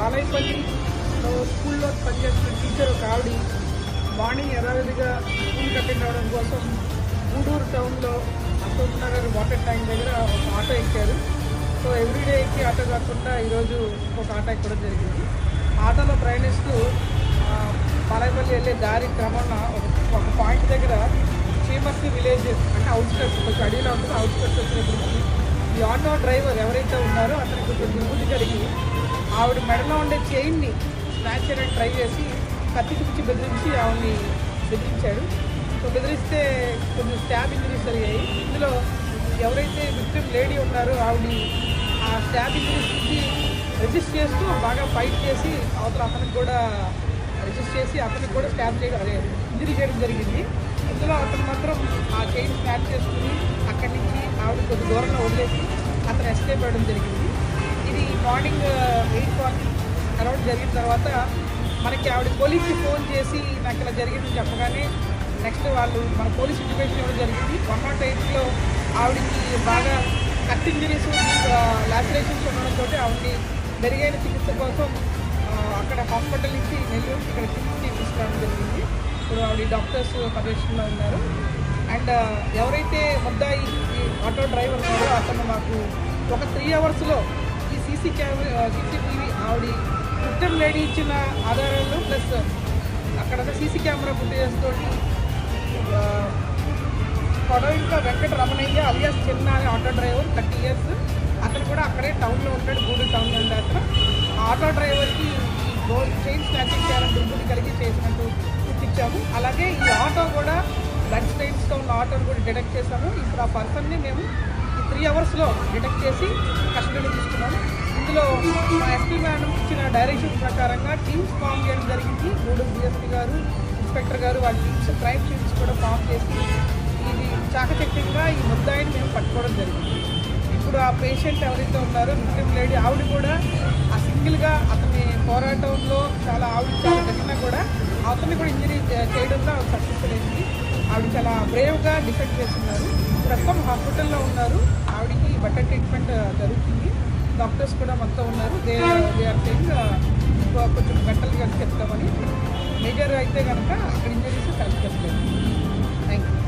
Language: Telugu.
బాలయపల్లిలో స్కూల్లో పనిచేస్తున్న టీచర్ ఒక ఆవిడ మార్నింగ్ యథావిధిగా స్కూల్ కట్టింగ్ అవడం కోసం గూడూరు టౌన్లో అశోక్నగర్ వాటర్ ట్యాంక్ దగ్గర ఒక ఆటో ఎక్కారు. సో ఎవ్రీడే ఎక్కి ఆటో కాకుండా ఈరోజు ఒక ఆటో ఎక్కడం జరిగింది. ఆటోలో ప్రయాణిస్తూ బాలయపల్లి వెళ్ళే దారి క్రమంగా ఒక పాయింట్ దగ్గర చీమర్తి విలేజెస్ అంటే అవుట్స్కట్స్ కొంచెం అడవిలో ఉంటుంది అవుట్స్కట్స్ వచ్చినప్పుడు ఈ ఆటో డ్రైవర్ ఎవరైతే ఉన్నారో అతనికి కొంచెం విభూతి జరిగి ఆవిడ మెడలో ఉండే చైన్ని స్నాచ్ చేయడానికి ట్రై చేసి కత్తి పిచ్చి బెదిరించి ఆవిడని బెదిరించాడు. సో బెదిరిస్తే కొంచెం స్టాబ్ ఇంజరీస్ జరిగాయి. ఇందులో ఎవరైతే విక్టిమ్ లేడీ ఉన్నారో ఆవిడని ఆ స్టాబ్ ఇంజరీస్కి నుంచి రెజిస్ట్ చేస్తూ బాగా ఫైట్ చేసి అవతల అతనికి కూడా రెజిస్ట్ చేసి అతనికి కూడా స్టాబ్ చేయడం అదే ఇంజరీ చేయడం జరిగింది. ఇందులో అతను మాత్రం ఆ చైన్ స్నాప్ చేసుకుని అక్కడి నుంచి ఆవిడ కొద్ది దూరంలో వదిలేసి అతను ఎస్కేప్ అవ్వడం జరిగింది. ఇది మార్నింగ్ ఎయిట్ కలవడం జరిగిన తర్వాత మనకి ఆవిడ పోలీస్కి ఫోన్ చేసి నాకు ఇలా జరిగిందని చెప్పగానే నెక్స్ట్ వాళ్ళు మన పోలీస్ ఎడ్యుకేషన్ ఇవ్వడం జరిగింది. వన్ నాట్ ఎయిట్లో ఆవిడకి బాగా కట్ ఇంజరీస్ లాసరేషన్స్ ఉండడంతో ఆవిడని మెరుగైన చికిత్స కోసం అక్కడ హాస్పిటల్ నుంచి నెల్లూరు ఇక్కడ చికిత్స తీసుకురావడం జరిగింది. ఇప్పుడు ఆవిడ డాక్టర్స్ పర్యవేక్షణలో ఉన్నారు. అండ్ ఎవరైతే ముద్దాయి ఆటో డ్రైవర్ ఉన్నారో అతను మాకు ఒక త్రీ అవర్స్లో ఈ CC camera CC victim lady ఇచ్చిన ఆధారాలు ప్లస్ అక్కడ సీసీ కెమెరా ఫుటేజ్ తోటి ఆ, కొడవింక వెంకట రమణయ్య అలియాస్ చిన్న అనే ఆటో డ్రైవర్ థర్టీ ఇయర్స్ అతను కూడా అక్కడే టౌన్లో ఉంటాడు గూడూరు టౌన్లో ఉండే అతను. ఆ ఆటో డ్రైవర్కి ఈ చైన్ స్నాచింగ్ చేయాలని దుర్బుద్ధి కలిగి చేసినట్టు గుర్తించాము అలాగే ఈ ఆటో కూడా బ్లడ్ స్టైన్స్తో ఉన్న ఆటోని కూడా డిటెక్ట్ చేశాము. ఇప్పుడు ఆ పర్సన్ని మేము త్రీ అవర్స్లో డిటెక్ట్ చేసి కస్టడీలో తీసుకున్నాము. ఇందులో మా ఎస్పీ మేడం ఇచ్చిన డైరెక్షన్ ప్రకారంగా టీమ్స్ ఫామ్ చేయడం జరిగింది. గూడూరు డిఎస్పీ గారు ఇన్స్పెక్టర్ గారు వాళ్ళ టీమ్స్ క్రైమ్ టీమ్స్ కూడా ఫామ్ చేసి ఇది చాకచక్యంగా ఈ ముద్దాయిని మేము పట్టుకోవడం జరిగింది. ఇప్పుడు ఆ పేషెంట్ ఎవరైతే ఉన్నారో ముస్లిం లేడీ ఆవిడ కూడా ఆ సింగిల్గా అతని పోరాటంలో చాలా ఆవిడ చాలా జరిగినా కూడా అతన్ని కూడా ఇంజరీ చేయడంలో సక్సెస్ఫుల్ అయింది ఆవిడ చాలా బ్రేవ్గా డిఫెక్ట్ చేస్తున్నారు. ప్రస్తుతం హాస్పిటల్లో ఉన్నారు. ఆవిడకి బెటర్ ట్రీట్మెంట్ జరుగుతుంది. డాక్టర్స్ కూడా మొత్తం ఉన్నారు. దే దే ఆర్ సేయింగ్ కొంచెం గంటలు కలిసి చెప్తామని. మేజర్ అయితే కనుక అక్కడ ఇంజరీస్ కలిసి చెప్పలేదు థ్యాంక్ యూ